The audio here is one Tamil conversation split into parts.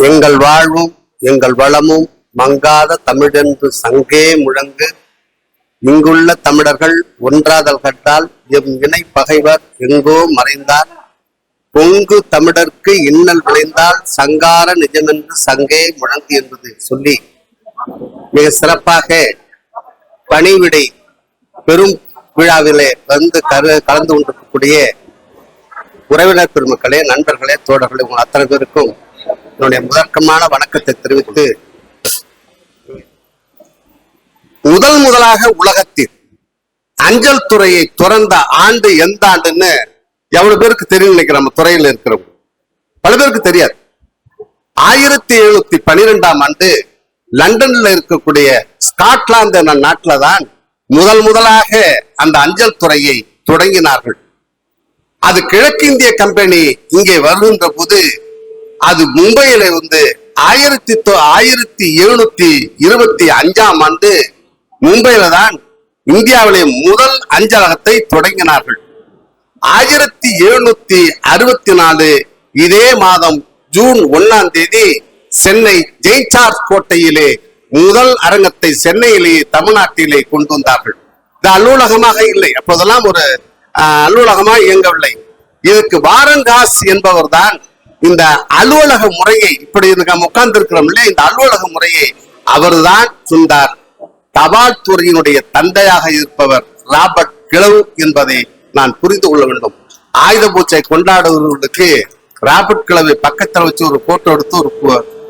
எங்கள் வாழ்வும் எங்கள் வளமும் மங்காத தமிழென்று சங்கே முழங்கு. இங்குள்ள தமிழர்கள் ஒன்றாதல் கட்டால் எம் இணை பகைவர் எங்கோ மறைந்தார். பொங்கு தமிழர்க்கு இன்னல் விளைந்தால் சங்கார நிஜமென்று சங்கே முழங்கு என்பது சொல்லி மிக சிறப்பாக பணிவிடை பெரும் விழாவிலே வந்து கரு கலந்து கொண்டிருக்கக்கூடிய உறவினர் பெருமக்களே நண்பர்களே தோழர்களே உங்கள் அத்தனை பேருக்கும் என்னுடைய முதற்கமான வணக்கத்தை தெரிவித்து முதல் முதலாக உலகத்தில் அஞ்சல் துறையை துறந்த ஆண்டு எந்த ஆண்டுன்னு எவ்வளவு பேருக்கு தெரியும் நினைக்கிறேன் நம்ம துறையில் இருக்கிறவங்க. பல பேருக்கு தெரியாது. ஆயிரத்தி எழுநூத்தி பனிரெண்டாம் ஆண்டு லண்டன்ல இருக்கக்கூடிய ஸ்காட்லாந்து என்ற நாட்டில தான் முதல் முதலாக அந்த அஞ்சல் துறையை தொடங்கினார்கள். அது கிழக்கிந்திய கம்பெனி இங்கே வருகின்ற போது அது மும்பையில வந்து ஆயிரத்தி தொ- ஆயிரத்தி எழுநூத்தி இருபத்தி அஞ்சாம் ஆண்டு மும்பையில தான் இந்தியாவிலே முதல் அஞ்சலகத்தை தொடங்கினார்கள். ஆயிரத்தி எழுநூத்தி அறுபத்தி நாலு இதே மாதம் ஜூன் ஒன்னாம் தேதி சென்னை ஜெய்சார்ஸ் கோட்டையிலே முதல் அரங்கத்தை சென்னையிலேயே தமிழ்நாட்டிலே கொண்டு வந்தார்கள். இது அலுவலகமாக இல்லை. அப்போதெல்லாம் ஒரு அலுவலகமாக இயங்கவில்லை. இதற்கு வாரங்காஸ் என்பவர் தான் இந்த அலுவலக முறையை இப்படி நம்ம உட்கார்ந்து இருக்கிறோம் இல்லையா இந்த அலுவலக முறையை அவர்தான் சொன்னார் தபால் துறையினுடைய தந்தையாக இருப்பவர் ராபர்ட் கிளவு என்பதை நான் புரிந்து கொள்ள வேண்டும். ஆயுத பூச்சை கொண்டாடுவர்களுக்கு ராபர்ட் கிளவை பக்கத்தில் வச்சு ஒரு போட்டோ எடுத்து ஒரு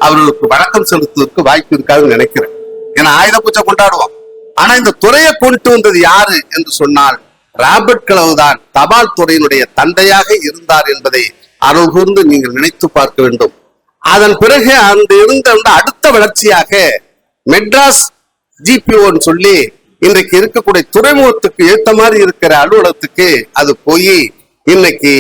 அவர்களுக்கு வணக்கம் செலுத்துவதற்கு வாய்ப்பு இருக்காதுன்னு நினைக்கிறேன். ஏன்னா ஆயுத பூச்சை கொண்டாடுவோம். ஆனா இந்த துறையை கொண்டு வந்தது யாரு என்று சொன்னால் ராபர்ட் கிளவு தான் தபால் துறையினுடைய தந்தையாக இருந்தார் என்பதை அருள் கூர்ந்து நீங்கள் நினைத்து பார்க்க வேண்டும். அதன் பிறகு அந்த இருந்த அடுத்த வளர்ச்சியாக மெட்ராஸ் ஜிபிஓன்னு சொல்லி இன்றைக்கு இருக்கக்கூடிய துறைமுகத்துக்கு ஏத்த மாதிரி இருக்கிற அலுவலகத்துக்கு அது போய் இன்னைக்கு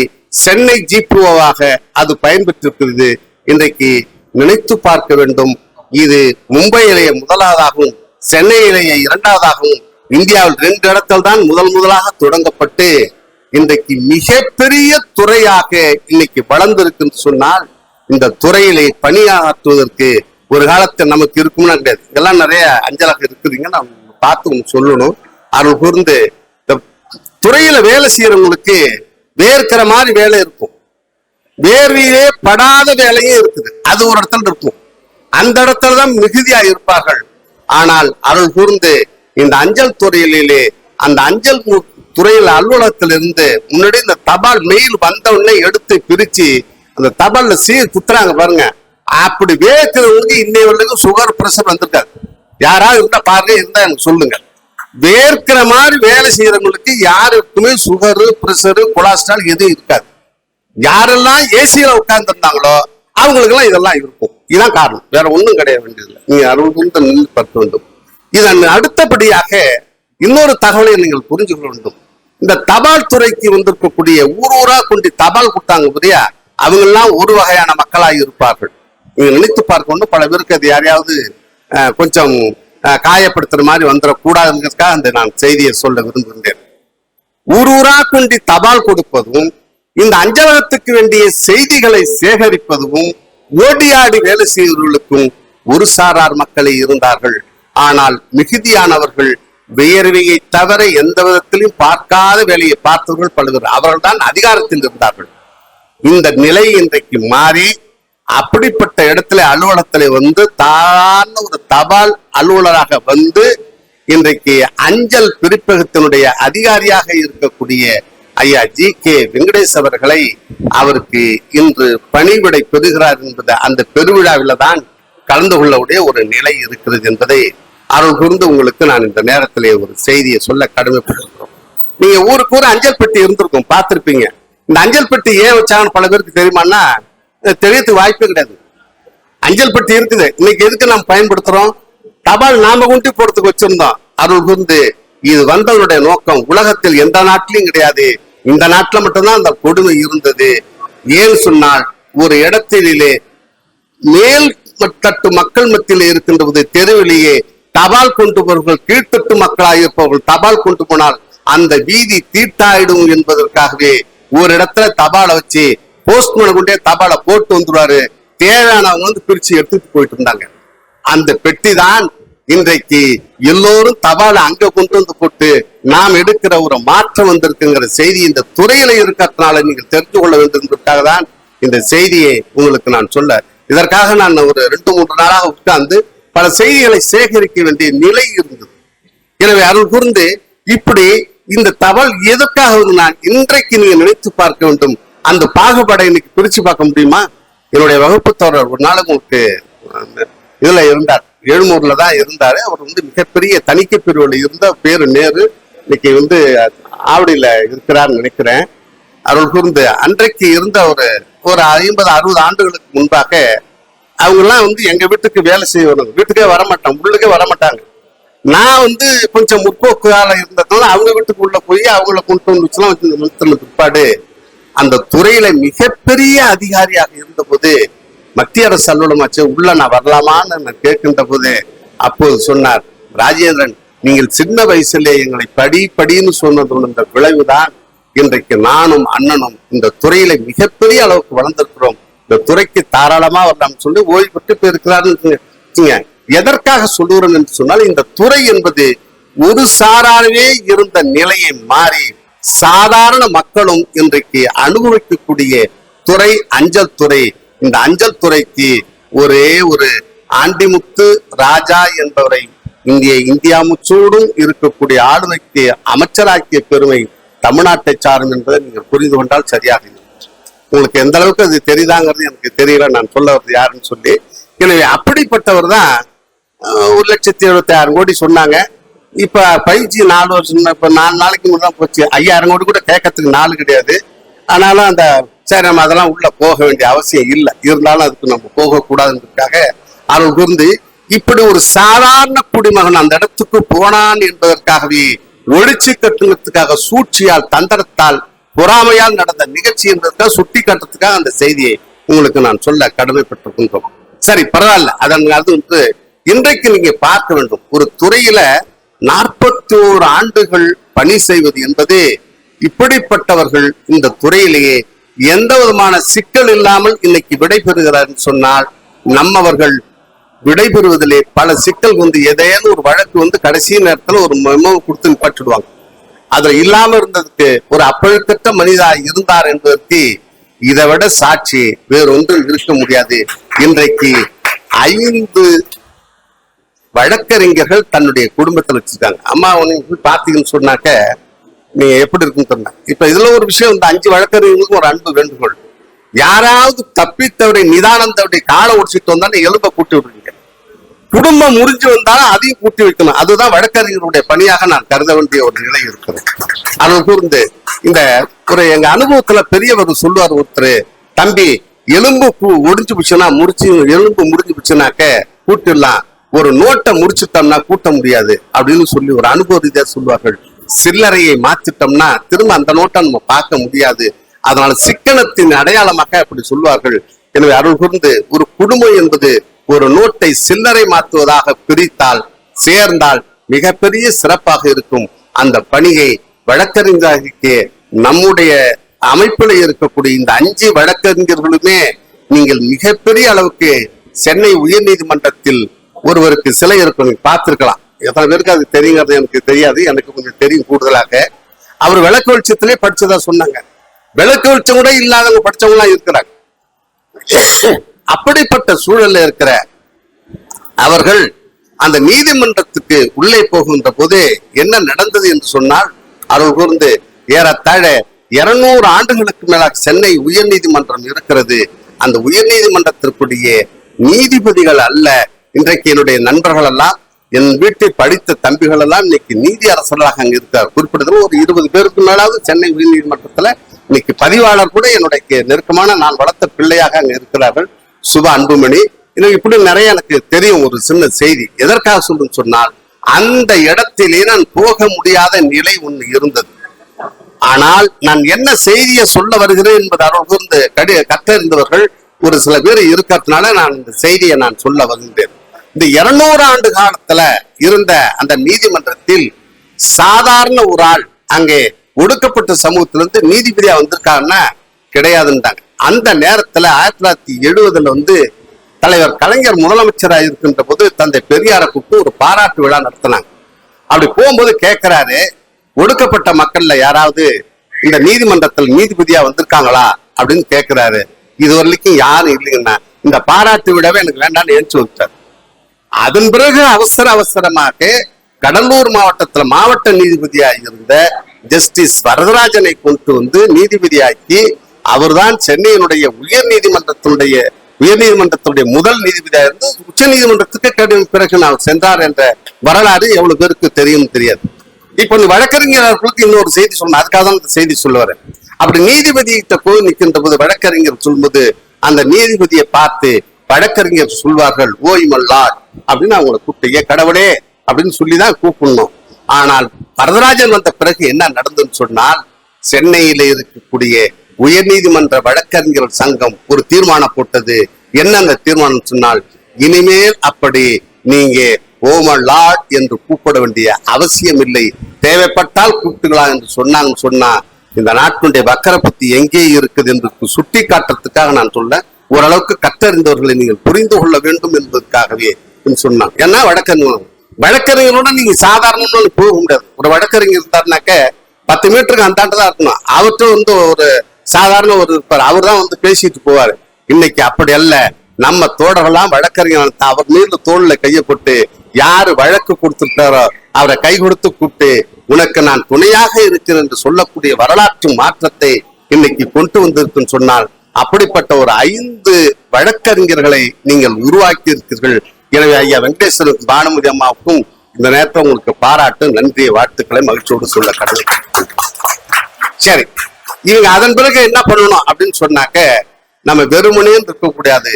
சென்னை ஜிபிஓவாக அது பயன்பெற்றிருக்கிறது. இன்றைக்கு நினைத்து பார்க்க வேண்டும். இது மும்பையிலேயே முதலாவதாகவும் சென்னையிலேயே இரண்டாவதாகவும் இந்தியாவில் ரெண்டு இடத்தில் தான் முதல் முதலாக தொடங்கப்பட்டு இன்றைக்கு மிகப்பெரிய துறையாக இன்னைக்கு வளர்ந்திருக்குன்னு சொன்னால் இந்த துறையிலே பணியாற்றுவதற்கு ஒரு காலத்தில் நமக்கு இருக்கும்னா கிடையாது. இதெல்லாம் நிறைய அஞ்சலாக இருக்குதுங்க. நான் பார்த்து ஒன்று சொல்லணும். அருள் கூர்ந்து இந்த துறையில வேலை செய்யறவங்களுக்கு வேர்க்கிற மாதிரி வேலை இருக்கும். வேர்வையிலே படாத வேலையும் இருக்குது. அது ஒரு இடத்துல இருக்கும். அந்த இடத்துல தான் மிகுதியா இருப்பார்கள். ஆனால் அருள் கூர்ந்து இந்த அஞ்சல் துறையிலே அந்த அஞ்சல் துறையில் அலுவலகத்திலிருந்து முன்னாடி இந்த தபால் மெயில் வந்தவுடனே எடுத்து பிரித்து அந்த தபால்ல சீர் குத்துறாங்க பாருங்க. அப்படி வேர்க்கிறவங்களுக்கு இன்னைய வரைக்கும் சுகர் பிரஷர் வந்திருக்காது. யாராவது இருந்தா பாருங்க இருந்தா எனக்கு சொல்லுங்க. வேர்க்கிற மாதிரி வேலை செய்யறவங்களுக்கு யாருக்குமே சுகரு பிரஷரு கொலஸ்ட்ரால் எதுவும் இருக்காது. யாரெல்லாம் ஏசியில உட்கார்ந்து இருந்தாங்களோ அவங்களுக்கு எல்லாம் இதெல்லாம் இருக்கும். இதுதான் காரணம். வேற ஒன்றும் கிடையாது. வேண்டியதில்லை நீங்க அறுபது நின்று பத்து வேண்டும். இதன் அடுத்தபடியாக இன்னொரு தகவலை நீங்கள் புரிஞ்சுக்க வேண்டும். இந்த தபால் துறைக்கு வந்திருக்கக்கூடிய ஊர் ஊரா கொண்டு தபால் கொடுத்தாங்க புரியா அவங்க எல்லாம் ஒரு வகையான மக்களாக இருப்பார்கள். இவங்க நினைத்து பார்க்க பல பேருக்கு அது யாரையாவது கொஞ்சம் காயப்படுத்துற மாதிரி வந்துடக்கூடாதுங்கிறதுக்காக அந்த நான் செய்தியை சொல்ல விரும்புகின்றேன். ஊர் ஊரா கொண்டு தபால் கொடுப்பதும் இந்த அஞ்சலகத்துக்கு வேண்டிய செய்திகளை சேகரிப்பதும் ஓடியாடி வேலை செய்வர்களுக்கும் ஒரு சாரார் மக்களே இருந்தார்கள். ஆனால் மிகுதியானவர்கள் வியர்வையை தவிர எந்த விதத்திலும் பார்க்காத வேலையை பார்த்தவர்கள் பலவர் அவர்கள்தான் அதிகாரத்தில் இருந்தார்கள். இந்த நிலை இன்றைக்கு மாறி அப்படிப்பட்ட இடத்துல அலுவலகத்தில் வந்து தான ஒரு தபால் அலுவலராக வந்து இன்றைக்கு அஞ்சல் பிரிப்பகத்தினுடைய அதிகாரியாக இருக்கக்கூடிய ஐயா ஜி கே வெங்கடேஷ் அவர்களை அவருக்கு இன்று பணிவிடை பெறுகிறார் என்பது அந்த பெருவிழாவில தான் கலந்து கொள்ளக்கூடிய ஒரு நிலை இருக்கிறது என்பதை அருள் கூர்ந்து உங்களுக்கு நான் இந்த நேரத்திலே ஒரு செய்தியை சொல்ல கடமைப்பட்டிருக்கிறோம். நீங்க ஊருக்கு ஊர் அஞ்சல் பெட்டி இருந்திருக்கும் பார்த்திருப்பீங்க. இந்த அஞ்சல் பெட்டி ஏன் வச்சாங்கன்னு பல பேருக்கு தெரியுமான்னா தெரியறதுக்கு வாய்ப்பே கிடையாது. அஞ்சல் பெட்டி இருக்குது. இன்னைக்கு எதுக்கு நாம் பயன்படுத்துறோம்? தபால் நாம குண்டி போறதுக்கு வச்சிருந்தோம். அருள் கூர்ந்து இது வந்தவனுடைய நோக்கம். உலகத்தில் எந்த நாட்டிலையும் கிடையாது. இந்த நாட்டில் மட்டும்தான் அந்த கொடுமை இருந்தது. ஏன் சொன்னால் ஒரு இடத்திலே மேல் தட்டு மக்கள் மத்தியில் இருக்கின்ற தெருவிலேயே தபால் கொண்டு போவர்கள் கீழ்த்தட்டு மக்களாக இருப்பவர்கள் தபால் கொண்டு போனால் அந்த வீதி தீட்டாயிடும் என்பதற்காகவே ஒரு இடத்துல தபாலை வச்சு போஸ்ட்மேன் கொண்டே தபாலை போட்டு வந்துருவாரு தேவையானவங்க வந்து பிரிச்சு எடுத்துட்டு போயிட்டு இருந்தாங்க. அந்த பெட்டி தான் இன்றைக்கு எல்லோரும் தபால அங்க கொண்டு வந்து போட்டு நாம் எடுக்கிற ஒரு மாற்றம் வந்திருக்குங்கிற செய்தி இந்த துறையில இருக்கிறதுனால நீங்கள் தெரிந்து கொள்ள வேண்டியதற்காக தான் இந்த செய்தியை உங்களுக்கு நான் சொல்ல. இதற்காக நான் ஒரு ரெண்டு மூன்று நாளாக உட்கார்ந்து பல செய்திகளை சேகரிக்க வேண்டிய நிலை இருந்தது. எனவே அருள் கூர்ந்து இப்படி இந்த தவள் எதற்காக நான் இன்றைக்கு நீங்க நினைத்து பார்க்க வேண்டும்? அந்த பாகுபாடை இன்னைக்கு பிரிச்சு பார்க்க முடியுமா? என்னுடைய வகுப்பு தோழர் ஒரு நாள் உங்களுக்கு இதுல இருந்தார். எழுமூர்ல தான் இருந்தாரு. அவர் வந்து மிகப்பெரிய தணிக்கை பிரிவில் இருந்த பேரு நேரு. இன்னைக்கு வந்து ஆவடியில இருக்கிறார்னு நினைக்கிறேன். அருள் கூர்ந்து அன்றைக்கு இருந்த ஒரு ஒரு ஐம்பது அறுபது ஆண்டுகளுக்கு முன்பாக அவங்க எல்லாம் வந்து எங்க வீட்டுக்கு வேலை செய்யணும் வீட்டுக்கே வரமாட்டாங்க. உள்ளுக்கே வரமாட்டாங்க. நான் வந்து கொஞ்சம் முற்போக்கால இருந்ததுனால அவங்க வீட்டுக்கு உள்ள போய் அவங்கள கொண்டு வந்து நிறுத்தின பிற்பாடு அந்த துறையில மிகப்பெரிய அதிகாரியாக இருந்தபோது மத்திய அரசு அலுவலமாச்சு உள்ள நான் வரலாமான்னு நான் கேட்கின்ற போது அப்போது சொன்னார் ராஜேந்திரன் நீங்கள் சின்ன வயசுல எங்களை படி படின்னு சொன்னது இந்த விளைவுதான். இன்றைக்கு நானும் அண்ணனும் இந்த துறையில மிகப்பெரிய அளவுக்கு வளர்ந்திருக்கிறோம். இந்த துறைக்கு தாராளமா வரலாம் சொல்லி ஓய்வு பெற்று போயிருக்கிறாருன்னு எதற்காக சொல்லுகிறேன் என்று சொன்னால் இந்த துறை என்பது ஒரு சாராகவே இருந்த நிலையை மாறி சாதாரண மக்களும் இன்றைக்கு அனுபவிக்கக்கூடிய துறை அஞ்சல் துறை இந்த அஞ்சல் துறைக்கு ஒரே ஒரு ஆண்டிமுத்து ராஜா என்பவரை இந்திய இந்தியா முச்சூடும் இருக்கக்கூடிய ஆளுமைக்கு அமைச்சராக்கிய பெருமை தமிழ்நாட்டை சாரும் என்பதை நீங்கள் புரிந்து கொண்டால் சரியாக இருக்கும். உங்களுக்கு எந்த அளவுக்கு அது தெரியுதாங்கிறது எனக்கு தெரியல. நான் சொல்ல வருது யாருன்னு சொல்லி. எனவே அப்படிப்பட்டவர் தான் ஒரு லட்சத்தி எழுபத்தி ஆயிரம் கோடி சொன்னாங்க. இப்ப பயிற்சி நாலு வருஷம் இப்போ நாலு நாளைக்கு முன்னாடி போச்சு. ஐயாயிரம் கோடி கூட கேட்கறதுக்கு நாலு கிடையாது. ஆனாலும் அந்த சரி நம்ம அதெல்லாம் உள்ள போக வேண்டிய அவசியம் இல்லை. இருந்தாலும் அதுக்கு நம்ம போகக்கூடாதுன்றதுக்காக அருள் கூர்ந்து இப்படி ஒரு சாதாரண குடிமகன் அந்த இடத்துக்கு போனான் என்பதற்காகவே ஒழிச்சு கட்டுனதுக்காக சூழ்ச்சியால் தந்திரத்தால் பொறாமையால் நடந்த நிகழ்ச்சி என்பதற்காக சுட்டி காட்டுறதுக்காக அந்த செய்தியை உங்களுக்கு நான் சொல்ல கடமைப்பட்டிருக்கின்றோம். சரி பரவாயில்ல. அதன் அது வந்து இன்றைக்கு நீங்க பார்க்க வேண்டும். ஒரு துறையில நாற்பத்தி ஓரு ஆண்டுகள் பணி செய்வது என்பது இப்படிப்பட்டவர்கள் இந்த துறையிலேயே எந்த விதமான சிக்கல் இல்லாமல் இன்னைக்கு விடைபெறுகிறார் சொன்னால் நம்மவர்கள் விடைபெறுவதிலே பல சிக்கல் வந்து ஏதேனும் ஒரு வழக்கு வந்து கடைசி நேரத்துல ஒரு மெமோ கொடுத்து நிப்பாட்டிடுவாங்க. அதுல இல்லாம இருந்ததுக்கு ஒரு அப்பழுக்கற்ற மனிதா இருந்தார் என்பதற்கு இதை விட சாட்சி வேறொன்றும் இருக்க முடியாது. இன்றைக்கு ஐந்து வழக்கறிஞர்கள் தன்னுடைய குடும்பத்தில் வச்சிருக்காங்க. அம்மா உனக்கு பார்த்தீங்கன்னு சொன்னாக்க நீங்க எப்படி இருக்குன்னு சொன்ன இப்ப இதுல ஒரு விஷயம் இந்த அஞ்சு வழக்கறிஞர்களுக்கும் ஒரு அன்பு வேண்டுகோள். யாராவது தப்பித்தவரை நிதானந்தவருடைய காலை ஒடிச்சிட்டு வந்தாலும் எலும்ப கூட்டி விடுறீங்க. குடும்பம் முறிஞ்சு வந்தாலும் அதையும் கூட்டி வைக்கணும். அதுதான் வழக்கறிஞருடைய பணியாக நான் கருத வேண்டிய ஒரு நிலை இருக்கிறது. அது கூர்ந்து இந்த ஒரு எங்க அனுபவத்துல பெரியவர் சொல்லுவார் ஒருத்தர் தம்பி எலும்பு கு- ஒடிஞ்சு போச்சுன்னா முடிச்சு எலும்பு முடிஞ்சு போச்சுனாக்க கூட்டிடலாம். ஒரு நோட்டை முடிச்சுட்டோம்னா கூட்ட முடியாது. அப்படின்னு சொல்லி ஒரு அனுபவ ரீதியா சொல்லுவார்கள். சில்லறையை மாத்திட்டோம்னா திரும்ப அந்த நோட்டை நம்ம பார்க்க முடியாது. அதனால சிக்கனத்தின் அடையாளமாக அப்படி சொல்வார்கள் எனவே அருள் கூர்ந்து ஒரு குடும்பம் என்பது ஒரு நோட்டை சில்லறை மாற்றுவதாக பிரித்தால் சேர்ந்தால் மிகப்பெரிய சிறப்பாக இருக்கும். அந்த பணியை வழக்கறிஞர்களுக்கு நம்முடைய அமைப்பில் இருக்கக்கூடிய இந்த அஞ்சு வழக்கறிஞர்களுமே நீங்கள் மிகப்பெரிய அளவுக்கு சென்னை உயர்நீதிமன்றத்தில் ஒருவருக்கு சிலை இருக்கும். நீங்க பார்த்திருக்கலாம். எத்தனை பேருக்கு அது தெரியுங்கிறது எனக்கு தெரியாது. எனக்கு கொஞ்சம் தெரியும் கூடுதலாக. அவர் விளக்கு வெளிச்சத்திலே படிச்சதா சொன்னாங்க. விளக்கு வெளிச்சம் கூட இல்லாதவங்க படிச்சவங்களாம் இருக்கிறாங்க. அப்படிப்பட்ட சூழல்ல இருக்கிற அவர்கள் அந்த நீதிமன்றத்துக்கு உள்ளே போகின்ற போது என்ன நடந்தது என்று சொன்னால் அவர்கள் கூர்ந்து ஏறத்தாழ இருநூறு ஆண்டுகளுக்கு மேலாக சென்னை உயர்நீதிமன்றம் இருக்கிறது. அந்த உயர்நீதிமன்றத்திற்குரிய நீதிபதிகள் அல்ல. இன்றைக்கு என்னுடைய நண்பர்கள் எல்லாம் என் வீட்டில் படித்த தம்பிகள் எல்லாம் இன்னைக்கு நீதி அரசர்களாக அங்க இருக்கார். குறிப்பிட்டதுல ஒரு இருபது பேருக்கு மேலாவது சென்னை உயர்நீதிமன்றத்தில் இன்னைக்கு பதிவாளர் கூட என்னுடைய நெருக்கமான நான் வளர்த்த பிள்ளையாக அங்க இருக்கிறார்கள். சுப அன்புமணி. இன்னும் இப்படி நிறைய எனக்கு தெரியும் ஒரு சின்ன செய்தி. எதற்காக சொல்லுன்னு சொன்னால் அந்த இடத்திலே நான் போக முடியாத நிலை ஒண்ணு இருந்தது. ஆனால் நான் என்ன செய்தியை சொல்ல வருகிறேன் என்பது அவர்கள் இந்த கடி கத்தறிந்தவர்கள் ஒரு சில பேர் இருக்கிறதுனால நான் இந்த செய்தியை நான் சொல்ல வருகின்றேன். இந்த இருநூறு ஆண்டு காலத்துல இருந்த அந்த நீதிமன்றத்தில் சாதாரண ஒரு ஆள் அங்கே ஒடுக்கப்பட்ட சமூகத்திலிருந்து நீதிபதியா வந்திருக்காங்கன்னா கிடையாதுன்றாங்க. அந்த நேரத்துல ஆயிரத்தி தொள்ளாயிரத்தி எழுபதுல வந்து தலைவர் கலைஞர் முதலமைச்சராக இருக்கின்ற போது தந்தை பெரியாரை கூப்பிட்டு ஒரு பாராட்டு விழா நடத்தினாங்க. அப்படி போகும்போது கேட்கிறாரு ஒடுக்கப்பட்ட மக்கள்ல யாராவது இந்த நீதிமன்றத்தில் நீதிபதியா வந்திருக்காங்களா? அப்படின்னு கேட்கிறாரு இது வரைக்கும் யாரும் இல்லைங்கண்ணா. இந்த பாராட்டு விழாவே எனக்கு வேண்டாம்னு எழுச்சி வந்துட்டார். அதன் பிறகு அவசர அவசரமாக கடலூர் மாவட்டத்துல மாவட்ட நீதிபதியாக இருந்த ஜஸ்டிஸ் வரதராஜனை கொண்டு வந்து நீதிபதியாக்கி அவர்தான் சென்னையினுடைய உயர் நீதிமன்றத்தினுடைய உயர் நீதிமன்றத்தினுடைய முதல் நீதிபதியா இருந்து உச்ச நீதிமன்றத்துக்கு பிறகு நான் சென்றார் என்ற வரலாறு எவ்வளவு பேருக்கு தெரியும் தெரியாது. இப்ப இந்த வழக்கறிஞர்களுக்கு இன்னொரு செய்தி சொல்லணும் அதுக்காக தான் இந்த செய்தி சொல்லுவாரு அப்படி நீதிபதியிட்ட போய் நிற்கின்ற போது வழக்கறிஞர் சொல்லும்போது அந்த நீதிபதியை பார்த்து வழக்கறிஞர் சொல்வார்கள் ஓய் மல்லாட் அப்படின்னு அவங்களை கூப்பிட்டு கடவுளே அப்படின்னு சொல்லிதான் கூப்பிடணும். ஆனால் வரதராஜன் வந்த பிறகு என்ன நடந்ததுன்னு சொன்னால் சென்னையில இருக்கக்கூடிய உயர்நீதிமன்ற வழக்கறிஞர் சங்கம் ஒரு தீர்மானம் போட்டது. என்ன அந்த தீர்மானம் சொன்னால் இனிமேல் அப்படி நீங்க ஓம லார்ட் என்று கூப்பிட வேண்டிய அவசியம் இல்லை தேவைப்பட்டால் கூப்பிட்டுக்கலாம் என்று சொன்னாங்க சொன்னா இந்த நாட்டினுடைய வக்கரபத்தி எங்கே இருக்குது என்று சுட்டி காட்டுறதுக்காக நான் சொல்ல ஓரளவுக்கு கற்றறிந்தவர்களை நீங்கள் புரிந்து கொள்ள வேண்டும் என்பதற்காகவே சொன்னான் ஏன்னா வழக்கறிஞர் வழக்கறிஞரோட நீங்க சாதாரணமா போக முடியாது. ஒரு வழக்கறிஞர் இருந்தாருனாக்க பத்து மீட்டருக்கு அந்தாண்டு தான் இருக்கணும். அவர்கிட்ட வந்து ஒரு சாதாரண ஒரு இருப்பார் அவர் தான் வந்து பேசிட்டு போவார். இன்னைக்கு அப்படி அல்ல. நம்ம தோழர்களாம் வழக்கறிஞர் அவர் மீது தோல்ல கையை போட்டு யாரு வழக்கு கொடுத்துட்டாரோ அவரை கை கொடுத்து கூப்பிட்டு உனக்கு நான் துணையாக இருக்கிறேன் என்று சொல்லக்கூடிய வரலாற்று மாற்றத்தை இன்னைக்கு கொண்டு வந்திருக்குன்னு சொன்னால் அப்படிப்பட்ட ஒரு ஐந்து வழக்கறிஞர்களை நீங்கள் உருவாக்கி இருக்கிறீர்கள் எனவே ஐயா வெங்கடேஸ்வரன் பானுமதி அம்மாவுக்கும் இந்த நேரத்தில் உங்களுக்கு பாராட்டு நன்றிய வாழ்த்துக்களை மகிழ்ச்சியோடு சொல்ல கடமை சரி. இவங்க அதன் பிறகு என்ன பண்ணணும் அப்படின்னு சொன்னாக்க நம்ம வெறுமனையும் இருக்கக்கூடாது.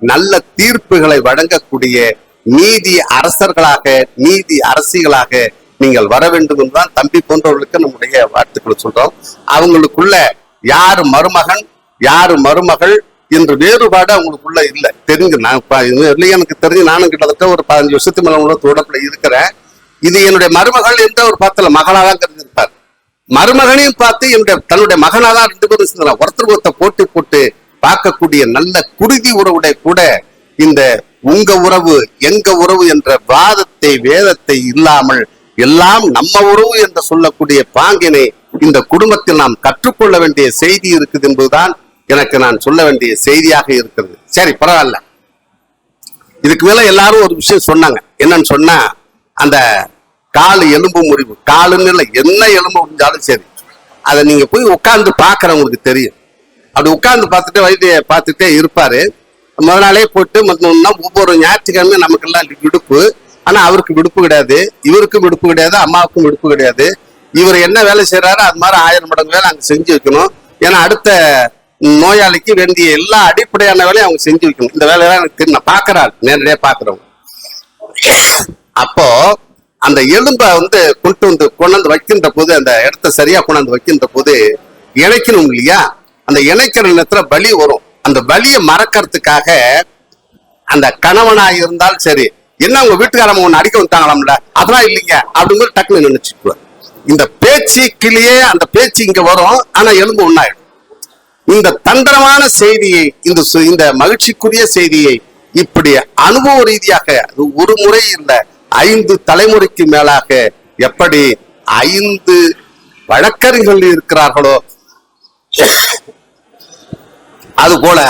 நல்ல தீர்ப்புகளை வழங்கக்கூடிய நீதி அரசர்களாக நீதி அரசிகளாக நீங்கள் வர வேண்டும் என்றுதான் தம்பி போன்றவர்களுக்கு நம்முடைய வாழ்த்துக்களை சொல்றோம். அவங்களுக்குள்ள யாரு மருமகன் யாரு மருமகள் என்று வேறுபாடு அவங்களுக்குள்ள இல்லை. தெரிஞ்சு நான் இல்லையே எனக்கு தெரிஞ்சு நானும் கிட்டத்தட்ட ஒரு பதினஞ்சு வருஷத்துக்கு மேல உங்களோட தொடர்புல இருக்கிறேன். இது என்னுடைய மருமகள் என்ற ஒரு பத்துல மகளாதான் தெரிஞ்சிருப்பார். மருமகனையும் பார்த்து என்னுடைய தன்னுடைய மகனாதான் ரெண்டு பேரும் சேர்ந்தாங்க. ஒருத்தர் ஒருத்தர் போட்டி போட்டு பார்க்கக்கூடிய நல்ல குருதி உறவுடைய கூட இந்த உங்க உறவு எங்க உறவு என்ற வாதத்தை வேதத்தை இல்லாமல் எல்லாம் நம்ம உறவு என்று சொல்லக்கூடிய பாங்கினை இந்த குடும்பத்தில் நாம் கற்றுக்கொள்ள வேண்டிய செய்தி இருக்குது என்பதுதான் எனக்கு நான் சொல்ல வேண்டிய செய்தியாக இருக்கிறது. சரி பரவாயில்ல. இதுக்கு மேல எல்லாரும் ஒரு விஷயம் சொன்னாங்க. என்னன்னு சொன்னா அந்த கால் எலும்பு முறிவு. காலுன்னு இல்லை என்ன எலும்பு முடிஞ்சாலும் சரி. அதை நீங்க போய் உட்கார்ந்து பாக்குறவங்களுக்கு தெரியும். அப்படி உட்கார்ந்து பார்த்துட்டு வைத்திய பார்த்துட்டே இருப்பாரு. முதல் நாளே போட்டு மற்றொன்னா ஒவ்வொரு ஞாயிற்றுக்கிழமை நமக்கெல்லாம் விடுப்பு. ஆனா அவருக்கு விடுப்பு கிடையாது. இவருக்கும் விடுப்பு கிடையாது. அம்மாவுக்கும் விடுப்பு கிடையாது. இவர் என்ன வேலை செய்யறாரு அது மாதிரி ஆயிரம் மடங்கு வேலை அங்க செஞ்சு வைக்கணும். ஏன்னா அடுத்த நோயாளிக்கு வேண்டிய எல்லா அடிப்படையான வேலையும் அவங்க செஞ்சு வைக்கணும். இந்த வேலையெல்லாம் எனக்கு நான் பாக்குறாரு நேரடியா பாக்குறவங்க அப்போ அந்த எலும்பை வந்து கொண்டு வந்து கொண்டாந்து வைக்கின்ற போது அந்த இடத்த சரியா கொண்டாந்து வைக்கின்ற போது இணைக்கணும் இல்லையா? அந்த இணைக்கிற நேரத்துல வலி வரும். அந்த வலியை மறக்கறதுக்காக அந்த கணவனா இருந்தால் சரி என்ன உங்க வீட்டுக்காரங்க ஒண்ணு அடிக்க வந்துட்டாங்களாம்ல? அதெல்லாம் இல்லைங்க அப்படிங்கிறது டக்குன்னு நினைச்சுக்குவார் இந்த பேச்சு கிளியே அந்த பேச்சு இங்க வரும் ஆனா எலும்பு ஒண்ணாயிடும். இந்த தந்திரமான செய்தியை இந்த சு- இந்த மகிழ்ச்சிக்குரிய செய்தியை இப்படி அனுபவ ரீதியாக ஒரு முறை இல்லை ஐந்து தலைமுறைக்கு மேலாக எப்படி ஐந்து வழக்கறிஞர்கள் இருக்கிறார்களோ அது போல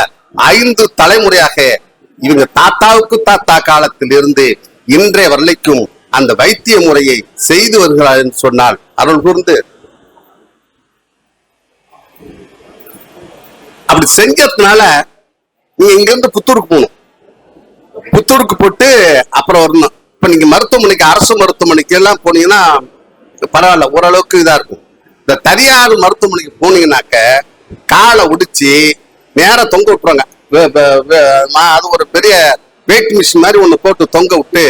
ஐந்து தலைமுறையாக இவங்க தாத்தாவுக்கு தாத்தா காலத்தில் இருந்து இன்றைய வரலைக்கும் அந்த வைத்திய முறையை செய்து வருகிறார் என்று சொன்னால் அருள் கூர்ந்து. அப்படி செஞ்சதுனால நீங்க இங்க இருந்து புத்தூருக்கு போகணும். புத்தூருக்கு போட்டு அப்புறம் வரணும். இப்போ நீங்க மருத்துவமனைக்கு அரசு மருத்துவமனைக்கு எல்லாம் போனீங்கன்னா பரவாயில்ல ஓரளவுக்கு இதாக இருக்கும். இந்த தனியார் மருத்துவமனைக்கு போனீங்கன்னாக்க காலை உடிச்சு நேராக தொங்க விட்டுருவாங்க. அது ஒரு பெரிய வெயிட் மிஷின் மாதிரி ஒண்ணு போட்டு தொங்க விட்டு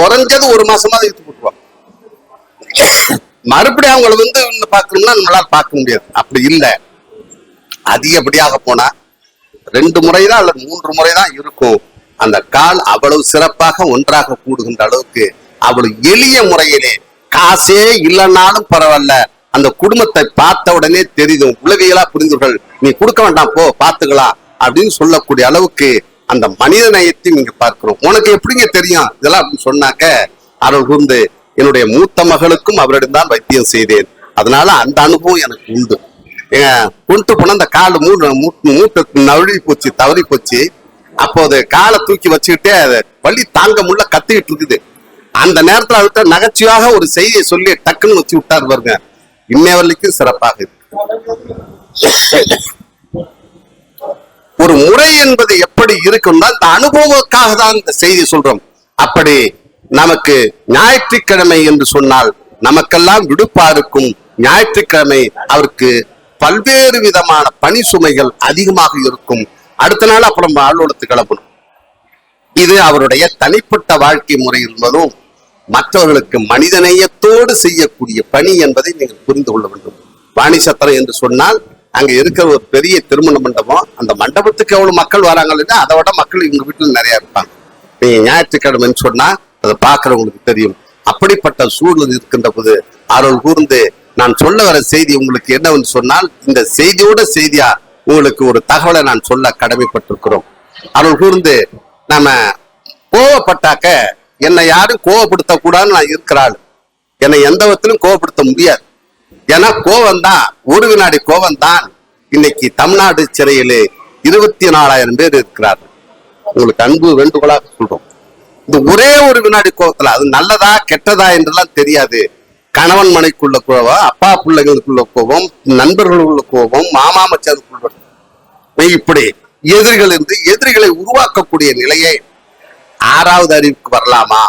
உறைஞ்சது ஒரு மாசமா இழுத்து போட்டுருவாங்க. மறுபடியும் அவங்கள வந்து இன்னும் பார்க்கணும்னா நம்மளால பார்க்க முடியாது. அப்படி இல்லை. அதிகப்படியாக போனா ரெண்டு முறை தான் அல்லது மூன்று முறை தான் இருக்கும். அந்த கால் அவ்வளவு சிறப்பாக ஒன்றாக கூடுகின்ற அளவுக்கு அவ்வளவு எளிய முறையிலே காசே இல்லைன்னாலும் பரவாயில்ல அந்த குடும்பத்தை பார்த்த உடனே தெரியும் உலகையெல்லாம் புரிந்துகள் நீ கொடுக்க வேண்டாம் போ பார்த்துக்கலாம் அப்படின்னு சொல்லக்கூடிய அளவுக்கு அந்த மனித நயத்தையும் இங்க பார்க்கிறோம் உனக்கு எப்படிங்க தெரியும் இதெல்லாம் அப்படின்னு சொன்னாக்க அருள் கூர்ந்து என்னுடைய மூத்த மகளுக்கும் அவரிடம் தான் வைத்தியம் செய்தேன் அதனால அந்த அனுபவம் எனக்கு உண்டு கொண்டு போன அந்த கால் மூணு மூட்டை நழுவி போச்சு தவறி போச்சு அப்போது காலை தூக்கி வச்சுக்கிட்டே அதை வலி தாங்க முள்ள கத்திக்கிட்டு இருக்குது. அந்த நேரத்துல அவர்கிட்ட நகைச்சுவையாக ஒரு செய்தியை சொல்லி டக்குன்னு வச்சு விட்டார் பாருங்க. இன்னை வரைக்கும் சிறப்பாக இருக்கு. ஒரு முறை என்பது எப்படி இருக்கும்னா இந்த அனுபவத்துக்காக தான் இந்த செய்தி சொல்றோம். அப்படி நமக்கு ஞாயிற்றுக்கிழமை என்று சொன்னால் நமக்கெல்லாம் விடுப்பா இருக்கும் ஞாயிற்றுக்கிழமை அவருக்கு பல்வேறு விதமான பணி சுமைகள் அதிகமாக இருக்கும். அடுத்த நாள் அப்புறம் அலுவலகத்து கிளம்பணும். இது அவருடைய தனிப்பட்ட வாழ்க்கை முறை என்பதும் மற்றவர்களுக்கு மனிதநேயத்தோடு செய்யக்கூடிய பணி என்பதை நீங்கள் புரிந்து கொள்ள வேண்டும். வாணிசத்திரம் என்று சொன்னால் அங்க இருக்கிற ஒரு பெரிய திருமண மண்டபம் அந்த மண்டபத்துக்கு எவ்வளவு மக்கள் வராங்கன்னா அதை விட மக்கள் எங்க வீட்டில் நிறைய இருப்பாங்க. நீங்க ஞாயிற்றுக்கிழமைன்னு சொன்னா அதை பார்க்கறவங்களுக்கு தெரியும். அப்படிப்பட்ட சூழல் இருக்கின்ற போது அருள் கூர்ந்து நான் சொல்ல வர செய்தி உங்களுக்கு என்னவென்று சொன்னால் இந்த செய்தியோட செய்தியா உங்களுக்கு ஒரு தகவலை நான் சொல்ல கடமைப்பட்டிருக்கிறோம். அருள் கூர்ந்து நாம கோவப்பட்டாக்க என்னை யாரும் கோவப்படுத்த கூடாதுன்னு நான் இருக்கிறாள். என்னை எந்த விதத்திலும் கோவப்படுத்த முடியாது. ஏன்னா கோவம்தான் ஒரு வினாடி கோவம்தான் இன்னைக்கு தமிழ்நாடு சிறையில் இருபத்தி நாலாயிரம் பேர் இருக்கிறார்கள். உங்களுக்கு அன்பு வேண்டுகோளாக சொல்றோம். இந்த ஒரே ஒரு வினாடி கோவத்துல அது நல்லதா கெட்டதா என்றெல்லாம் தெரியாது. கணவன் மனைக்குள்ள கோவம் அப்பா பிள்ளைகளுக்குள்ள கோபம் நண்பர்களுக்குள்ள கோபம் மாமா மச்சாருக்குள்ள இப்படி எதிரிகள் இருந்து எதிரிகளை உருவாக்கக்கூடிய நிலையை ஆறாவது அறிவுக்கு வரலாமா?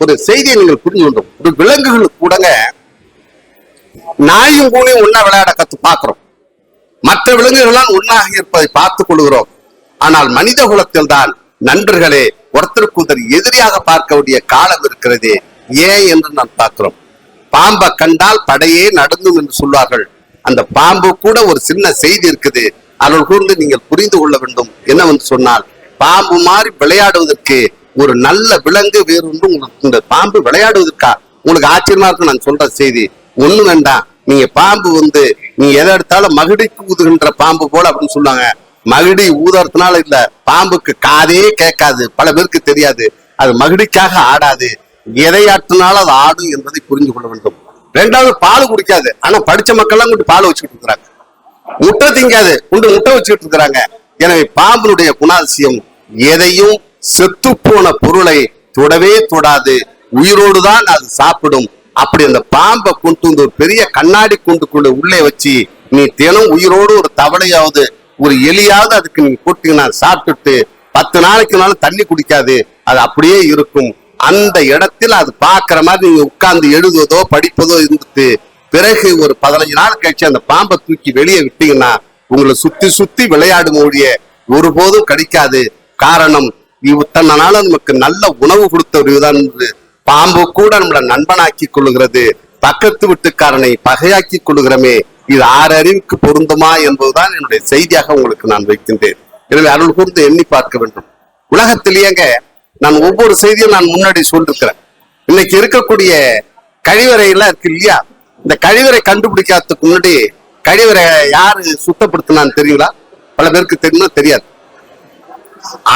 ஒரு செய்தியை நீங்கள் புரிஞ்சு கொண்டோம். ஒரு விலங்குகளுக்கு கூடங்க நாயும் பூனையும் ஒன்னா விளையாட கத்து பார்க்கிறோம். மற்ற விலங்குகள்லாம் ஒன்னாக இருப்பதை பார்த்துக் கொள்கிறோம். ஆனால் மனித குலத்தில் தான் நண்பர்களே ஒருத்தருக்கு ஒருத்தர் எதிரியாக பார்க்க வேண்டிய காலம் இருக்கிறது ஏன் என்று நாம் பார்க்கிறோம். பாம்பை கண்டால் படையே நடந்தும் என்று சொல்வார்கள். அந்த பாம்பு கூட ஒரு சின்ன செய்தி இருக்குது. அதில் கூர்ந்து நீங்கள் புரிந்து கொள்ள வேண்டும் என்னவென்று சொன்னால் பாம்பு மாதிரி விளையாடுவதற்கு ஒரு நல்ல விலங்கு வேறொன்று உங்களுக்கு இந்த பாம்பு விளையாடுவதற்கா? உங்களுக்கு ஆச்சரியமா இருக்கும் நான் சொல்ற செய்தி. ஒண்ணு வேண்டாம். நீங்க பாம்பு வந்து நீ எதை எடுத்தாலும் மகிழ்ச்சி ஊதுகின்ற பாம்பு போல அப்படின்னு சொல்லுவாங்க. மகிடி ஊதுறதுனால இல்ல பாம்புக்கு காதே கேட்காது பல பேருக்கு தெரியாது. அது மகிடிக்காக ஆடாது. எதை அது ஆடும் என்பதை புரிந்து கொள்ள வேண்டும். ரெண்டாவது பால் குடிக்காது. ஆனா படிச்ச மக்கள்லாம் கொண்டு பால் வச்சுக்கிட்டு இருக்கிறாங்க. முட்டை திங்காது. கொண்டு முட்டை வச்சுக்கிட்டு இருக்கிறாங்க. எனவே பாம்பினுடைய குணாதிசயம் எதையும் செத்து போன பொருளை தொடவே தொடாது. உயிரோடு தான் அது சாப்பிடும். அப்படி அந்த பாம்பை கொண்டு வந்து ஒரு பெரிய கண்ணாடி கூண்டுக்குள்ள உள்ளே வச்சு நீ தினம் உயிரோடு ஒரு தவளையாவது ஒரு எலியாவது அதுக்கு நீங்க போட்டீங்கன்னா சாப்பிட்டுட்டு பத்து நாளைக்கு நாளும் தண்ணி குடிக்காது. அது அப்படியே இருக்கும். அந்த இடத்தில் அது பார்க்குற மாதிரி நீங்க உட்கார்ந்து எழுதுவதோ படிப்பதோ இருந்துட்டு பிறகு ஒரு பதினஞ்சு நாள் கழிச்சு அந்த பாம்பை தூக்கி வெளியே விட்டீங்கன்னா உங்களை சுத்தி சுத்தி விளையாடும் ஒழிய ஒருபோதும் கிடைக்காது. காரணம் இத்தனை நாள் நமக்கு நல்ல உணவு கொடுத்த ஒரு பாம்பு கூட நம்மளை நண்பனாக்கி கொள்ளுகிறது. பக்கத்து வீட்டுக்காரனை பகையாக்கி கொள்ளுகிறமே இது ஆறு அறிவுக்கு பொருந்துமா என்பதுதான் என்னுடைய செய்தியாக உங்களுக்கு நான் வைக்கின்றேன். எனவே அருள் கூர்ந்து எண்ணி பார்க்க வேண்டும். உலகத்திலேயேங்க நான் ஒவ்வொரு செய்தியும் நான் முன்னாடி சொல்லிருக்கிறேன். இன்னைக்கு இருக்கக்கூடிய கழிவறை எல்லாம் இருக்கு இல்லையா? இந்த கழிவறை கண்டுபிடிக்காததுக்கு முன்னாடி கழிவறை யாரு சுத்தப்படுத்தினான்னு தெரியுங்களா? பல பேருக்கு தெரியுமா? தெரியாது.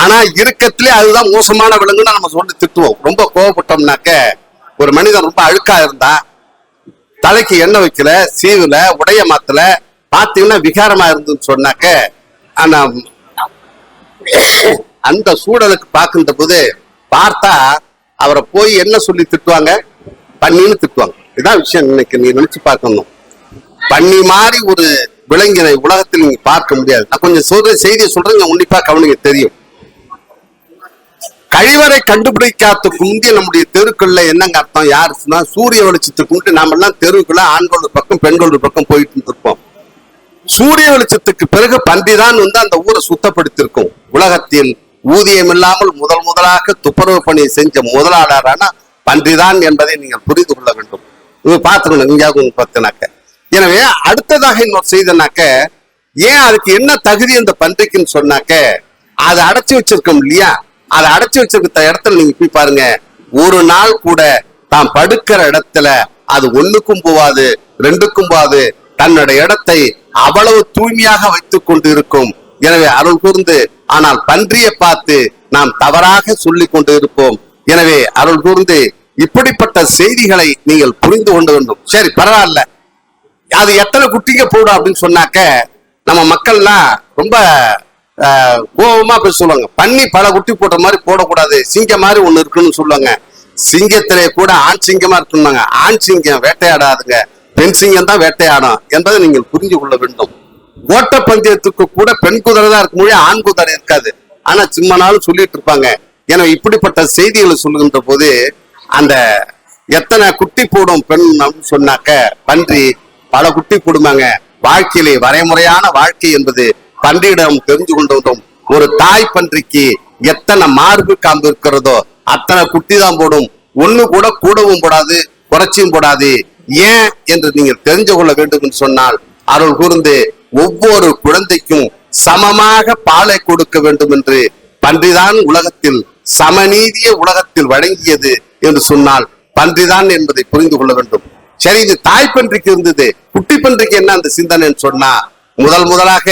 ஆனா இருக்கத்திலே அதுதான் மோசமான விலங்குன்னு நம்ம சொல்லி திட்டுவோம். ரொம்ப கோவப்பட்டோம்னாக்க ஒரு மனிதன் ரொம்ப அழுக்கா இருந்தா தலைக்கு எண்ணெய் வைக்கல சீவுல உடைய மாத்தல. பாத்தீங்கன்னா விகாரமா இருந்துன்னு சொன்னாக்க ஆனா அந்த சூழலுக்கு பார்க்கின்ற போது பார்த்தா அவரை போய் என்ன சொல்லி திட்டுவாங்க? பண்ணின்னு திட்டுவாங்க. இதான் விஷயம் இன்னைக்கு நீ நினைச்சு பார்க்கணும். பண்ணி மாதிரி ஒரு விலங்கினை உலகத்தில் நீங்க பார்க்க முடியாது. நான் கொஞ்சம் சொல்ற செய்தியை சொல்றேன் உன்னிப்பா கவனிங்க தெரியும். கழிவறை கண்டுபிடிக்காததுக்கு முந்தைய நம்முடைய தெருக்குள்ள என்னங்க அர்த்தம்? யாருன்னா சூரிய வெளிச்சத்துக்கு முந்தி நாம எல்லாம் தெருவுக்குள்ள ஆண்கள் ஒரு பக்கம் பெண்கள் ஒரு பக்கம் போயிட்டு இருப்போம் சூரிய வெளிச்சத்துக்கு பிறகு பன்றிதான் வந்து அந்த ஊரை சுத்தப்படுத்தியிருக்கும். உலகத்தில் ஊதியம் இல்லாமல் முதல் முதலாக துப்புரவு பணியை செஞ்ச முதலாளரான பன்றிதான் என்பதை நீங்கள் புரிந்து கொள்ள வேண்டும். இது பார்த்துக்கணும் இங்கேயாவது பார்த்தினாக்க எனவே அடுத்ததாக இன்னொரு செய்தனாக்க ஏன் அதுக்கு என்ன தகுதி அந்த பன்றிக்குன்னு சொன்னாக்க அதை அடைச்சு வச்சிருக்கோம் இல்லையா? அதை அடைச்சி வச்சிருக்க இடத்துல நீங்க போய் பாருங்க ஒரு நாள் கூட தாம் படுக்கிற இடத்துல அது ஒண்ணுக்கும் போவாது ரெண்டுக்கும் போவாது. தன்னுடைய இடத்தை அவ்வளவு தூய்மையாக வைத்துக் கொண்டு இருக்கும் எனவே அருள் கூர்ந்து ஆனால் பன்றியை பார்த்து நாம் தவறாக சொல்லி கொண்டு இருப்போம் எனவே அருள் கூர்ந்து இப்படிப்பட்ட செய்திகளை நீங்கள் புரிந்து கொண்டு வேண்டும். சரி பரவாயில்ல. அது எத்தனை குட்டிங்க போடும் அப்படின்னு சொன்னாக்க நம்ம மக்கள்லாம் ரொம்ப கோபமா போய் சொல்லுவாங்க. பண்ணி பல குட்டி போட்ட மாதிரி போடக்கூடாது. சிங்கம் மாதிரி ஒண்ணு இருக்குன்னு சொல்லுவாங்க. சிங்கத்திலே கூட ஆண் சிங்கமா இருக்குன்னாங்க ஆண் சிங்கம் வேட்டையாடாதுங்க. பெண் சிங்கம் தான் வேட்டையாடும் என்பதை நீங்கள் புரிந்து கொள்ள வேண்டும். ஓட்ட பந்தயத்துக்கு கூட பெண் குதிரை தான் இருக்க முடியும் ஆண் குதிரை இருக்காது. ஆனா சிம்மனாலும் சொல்லிட்டு இருப்பாங்க. ஏன்னா இப்படிப்பட்ட செய்திகளை சொல்லுகின்ற போது அந்த எத்தனை குட்டி போடும் பெண் அப்படின்னு சொன்னாக்க பன்றி பல குட்டி போடுமாங்க. வாழ்க்கையிலே வரைமுறையான வாழ்க்கை என்பது பன்றியிடம் தெரிஞ்சு கொண்டு வந்தோம் ஒரு தாய் பன்றிக்கு எத்தனை மார்பு காம்பு இருக்கிறதோ அத்தனை குட்டி தான் போடும். ஒண்ணு கூட கூடவும் போடாது குறைச்சியும் போடாது. ஏன் என்று நீங்கள் தெரிஞ்சு கொள்ள வேண்டும் என்று சொன்னால் அருள் கூர்ந்து ஒவ்வொரு குழந்தைக்கும் சமமாக பாலை கொடுக்க வேண்டும் என்று பன்றிதான் உலகத்தில் சமநீதிய உலகத்தில் வழங்கியது என்று சொன்னால் பன்றிதான் என்பதை புரிந்து கொள்ள வேண்டும். சரி இது தாய் பன்றிக்கு இருந்தது. குட்டி பன்றிக்கு என்ன அந்த சிந்தனைன்னு சொன்னா முதல் முதலாக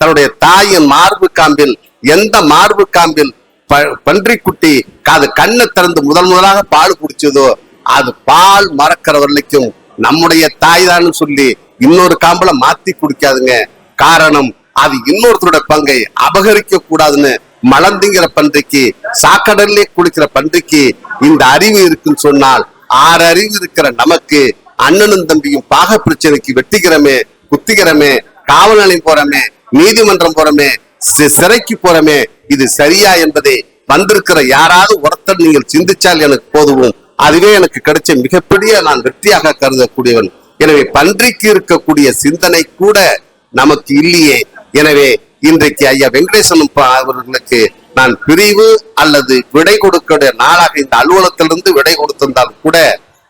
தன்னுடைய தாயின் மார்பு காம்பில் எந்த மார்பு காம்பில் ப- பன்றிக்குட்டி அது கண்ணை திறந்து முதல் முதலாக பால் குடிச்சதோ அது பால் மறக்கிற வரைக்கும் நம்முடைய தாய் தான் சொல்லி இன்னொரு காம்பல மாத்தி குடிக்காதுங்க. காரணம் அது இன்னொருத்தரோட பங்கை அபகரிக்க கூடாதுன்னு மலர்ந்திங்கிற பன்றிக்கு சாக்கடல்லே குளிக்கிற பன்றிக்கு இந்த அறிவு இருக்குன்னு சொன்னால் ஆறு அறிவு இருக்கிற நமக்கு அண்ணனும் தம்பியும் பாக பிரச்சனைக்கு வெட்டிக்கிறமே குத்திக்கிறமே காவல் நிலையம் போறமே நீதிமன்றம் போறமே சிறைக்கு போறமே இது சரியா என்பதை வந்திருக்கிற யாராவது ஒருத்தர் நீங்கள் சிந்திச்சால் எனக்கு போதுவும் அதுவே எனக்கு கிடைச்ச மிகப்பெரிய நான் வெற்றியாக கருதக்கூடியவன். எனவே பன்றிக்கு இருக்கக்கூடிய சிந்தனை கூட நமக்கு இல்லையே. எனவே இன்றைக்கு ஐயா வெங்கடேசன் அவர்களுக்கு நான் பிரிவு அல்லது விடை கொடுக்கிற நாளாக இந்த அலுவலகத்திலிருந்து விடை கொடுத்திருந்தால் கூட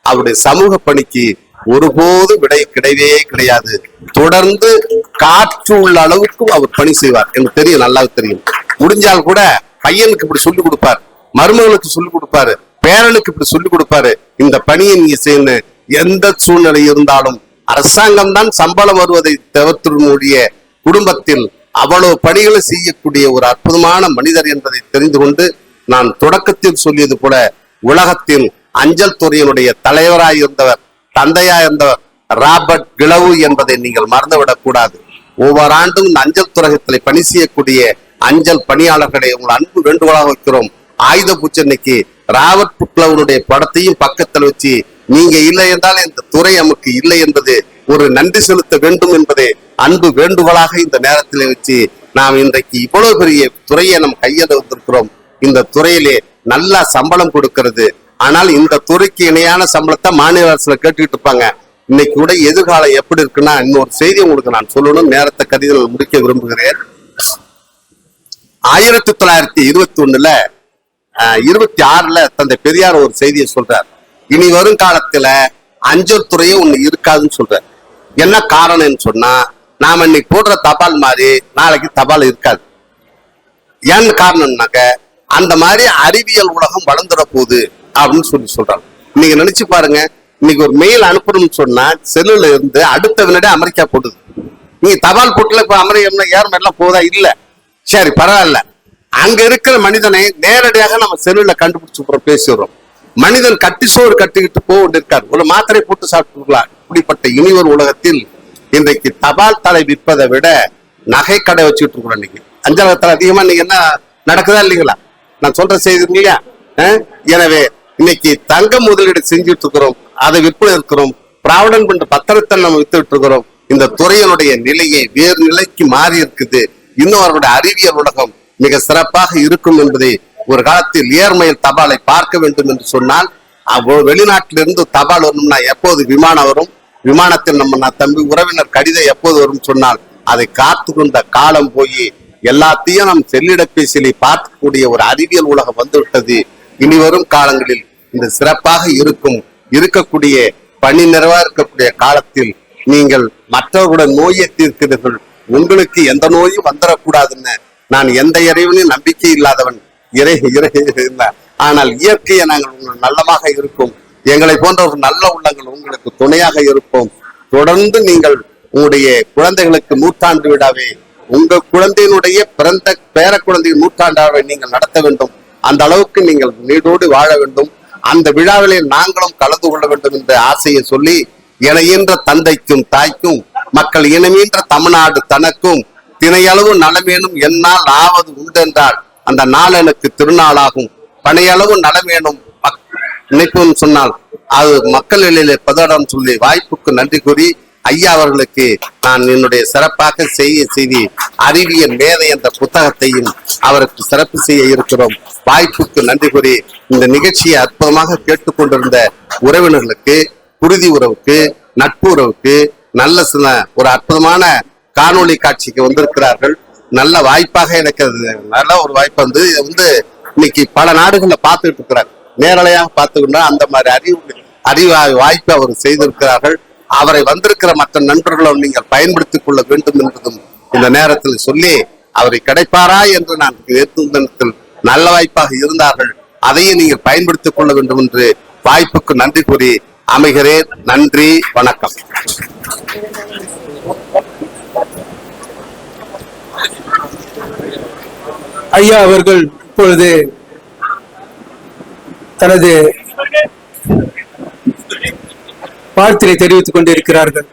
அவருடைய சமூக பணிக்கு ஒருபோது விடை கிடையவே கிடையாது. தொடர்ந்து காற்று உள்ள அளவுக்கும் அவர் பணி செய்வார். எனக்கு தெரியும் நல்லா தெரியும். முடிஞ்சால் கூட பையனுக்கு இப்படி சொல்லிக் கொடுப்பார். மருமகளுக்கு சொல்லிக் கொடுப்பாரு. பேரனுக்கு இப்படி சொல்லி கொடுப்பாரு. இந்த பணியை நீங்க செய்யணும் எந்த சூழ்நிலை இருந்தாலும் அரசாங்கம் தான் சம்பளம் வருவதை தவிர்த்துடைய குடும்பத்தில் அவ்வளவு பணிகளை செய்யக்கூடிய ஒரு அற்புதமான மனிதர் என்பதை தெரிந்து கொண்டு நான் தொடக்கத்தில் சொல்லியது போல உலகத்தில் அஞ்சல் துறையினுடைய தலைவராயிருந்தவர் தந்தையா இருந்த ராபர்ட் கிளவு என்பதை நீங்கள் மறந்துவிடக் கூடாது. ஒவ்வொரு ஆண்டும் இந்த அஞ்சல் துறையத்தில் பணி செய்யக்கூடிய அஞ்சல் பணியாளர்களை உங்கள் அன்பு வேண்டுகோளாக வைக்கிறோம். ஆயுத பூச்சனைக்கு ராபர்ட் புக்லவனுடைய படத்தையும் பக்கத்தில் வச்சு நீங்க இல்லை என்றால் இந்த துறை நமக்கு இல்லை என்பது ஒரு நன்றி செலுத்த வேண்டும் என்பதை அன்பு வேண்டுகோளாக இந்த நேரத்தில் வச்சு நாம் இன்றைக்கு இவ்வளவு பெரிய துறையை நம் கையில் வந்திருக்கிறோம் இந்த துறையிலே நல்லா சம்பளம் கொடுக்கிறது. ஆனால் இந்த துறைக்கு இணையான சம்பளத்தை மாநில அரசுல கேட்டுக்கிட்டு இருப்பாங்க. இன்னைக்கு கூட எதிர்காலம் எப்படி இருக்குன்னா இன்னொரு செய்தி உங்களுக்கு நான் சொல்லணும். நேரத்தை கருதியில் முடிக்க விரும்புகிறேன். ஆயிரத்தி தொள்ளாயிரத்தி இருபத்தி ஒண்ணுல ஆஹ், இருபத்தி ஆறுல தந்தை பெரியார் ஒரு செய்தியை சொல்றார். இனி வரும் காலத்துல அஞ்சல் துறையே ஒண்ணு இருக்காதுன்னு சொல்றார். என்ன காரணம்னு சொன்னா நாம இன்னைக்கு போடுற தபால் மாதிரி நாளைக்கு தபால் இருக்காது. ஏன்னு காரணம்னாக்க அந்த மாதிரி அறிவியல் உலகம் வளர்ந்துட போகுது அப்படின்னு சொல்லி சொல்றாங்க. நீங்க நினைச்சு பாருங்க இன்னைக்கு ஒரு மெயில் அனுப்பணும்னு சொன்னா செல்லுல இருந்து அடுத்த வினாடி அமெரிக்கா போடுது நீங்க தபால் போட்டுல இப்ப அமெரிக்கா ஏர் எல்லாம் போதா? இல்ல. சரி பரவாயில்ல. அங்க இருக்கிற மனிதனை நேரடியாக நம்ம செல்லுல கண்டுபிடிச்சு பேசிடுறோம். மனிதன் கட்டி சோறு கட்டிக்கிட்டு போக இருக்கார் ஒரு மாத்திரை போட்டு சாப்பிட்டுருக்கலாம் இப்படிப்பட்ட இனிவர் உலகத்தில் இன்றைக்கு தபால் தலை விற்பதை விட நகை கடை வச்சுக்கிட்டு இருக்கிறோம் இன்னைக்கு. அஞ்சலகத்தில் அதிகமா நீங்க என்ன நடக்குதா இல்லைங்களா? நான் சொல்ற செய்தி இல்லையா எனவே இன்னைக்கு தங்க முதலீடு செஞ்சுட்டு இருக்கிறோம் அதை விற்பனை இருக்கிறோம் பிராவிடன் பண்ற பத்திரத்தை நம்ம வித்துட்டு இருக்கிறோம் இந்த துறையினுடைய நிலையை வேறு நிலைக்கு மாறி இருக்குது. இன்னும் அவர்களுடைய அறிவியல் உலகம் மிக சிறப்பாக இருக்கும் என்பதை ஒரு காலத்தில் ஏர்மயில் தபாலை பார்க்க வேண்டும் என்று சொன்னால் வெளிநாட்டிலிருந்து தபால் வரணும்னா எப்போது விமானம் வரும்? விமானத்தில் நம்ம நான் தம்பி உறவினர் கடிதம் எப்போது வரும் சொன்னால் அதை காத்து கொண்ட காலம் போய் எல்லாத்தையும் நம் செல்லிடப்பேசியிலே பார்க்கக்கூடிய ஒரு அறிவியல் உலகம் வந்துவிட்டது. இனி வரும் காலங்களில் இந்த சிறப்பாக இருக்கும் இருக்கக்கூடிய பணி நிறைவா இருக்கக்கூடிய காலத்தில் நீங்கள் மற்றவர்களோட நோயை தீர்க்கிறீர்கள். உங்களுக்கு எந்த நோயும் வந்துடக்கூடாதுன்னு நான் எந்த இறைவனையும் நம்பிக்கை இல்லாதவன். இறை இறை ஆனால் இயற்கையை நாங்கள் உங்கள் நல்லமாக இருக்கும். எங்களை போன்ற ஒரு நல்ல உள்ளங்கள் உங்களுக்கு துணையாக இருப்போம். தொடர்ந்து நீங்கள் உங்களுடைய குழந்தைகளுக்கு நூற்றாண்டு விடாவே உங்க குழந்தையினுடைய பிறந்த பேர குழந்தையின் நூற்றாண்டாவை நீங்கள் நடத்த வேண்டும். அந்த அளவுக்கு நீங்கள் நீடோடு வாழ வேண்டும். அந்த விழாவிலே நாங்களும் கலந்து கொள்ள வேண்டும் என்ற ஆசையை சொல்லி இணையின்ற தந்தைக்கும் தாய்க்கும் மக்கள் இனமீன்ற தமிழ்நாடு தனக்கும் தினையளவு நலமேனும் என்னால் ஆவது உண்டென்றால் அந்த நாள் எனக்கு திருநாளாகும். பனையளவு நலமேனும் மக்- சொன்னால் அது மக்கள் எழிலே பதடம் சொல்லி வாய்ப்புக்கு நன்றி கூறி ஐயா அவர்களுக்கு நான் என்னுடைய சிறப்பாக செய்ய செய்தி அறிவியல் மேதை என்ற புத்தகத்தையும் அவருக்கு சிறப்பு செய்ய இருக்கிறோம். வாய்ப்புக்கு நன்றி கூறி இந்த நிகழ்ச்சியை அற்புதமாக கேட்டுக்கொண்டிருந்த உறவினர்களுக்கு குருதி உறவுக்கு நட்பு உறவுக்கு நல்ல சில ஒரு அற்புதமான காணொளி காட்சிக்கு வந்திருக்கிறார்கள். நல்ல வாய்ப்பாக எனக்கு அது நல்ல ஒரு வாய்ப்பு வந்து இதை வந்து இன்னைக்கு பல நாடுகள்ல பார்த்துட்டு இருக்கிறாங்க நேரலையாக பார்த்துக்கிட்டா அந்த மாதிரி அறிவு அறிவு வாய்ப்பை அவர் செய்திருக்கிறார்கள். அவரை வந்திருக்கிற மற்ற நண்பர்களும் நீங்கள் பயன்படுத்திக் கொள்ள வேண்டும் என்பதும் இந்த நேரத்தில் சொல்லி அவரை கிடைப்பாரா என்று நான் எதிர்த்து நல்ல வாய்ப்பாக இருந்தார்கள். அதையும் நீங்கள் பயன்படுத்திக் கொள்ள வேண்டும் என்று வாய்ப்புக்கு நன்றி கூறி அமைகிறேன். நன்றி வணக்கம். ஐயா அவர்கள் இப்பொழுது தனது வாழ்த்தினை தெரிவித்துக் கொண்டிருக்கிறார்கள்.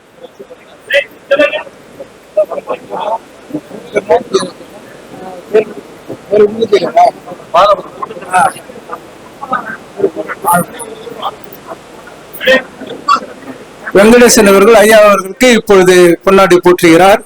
வெங்கடேசன் அவர்கள் ஐயா அவர்களுக்கு இப்பொழுது பொன்னாடி போற்றுகிறார்.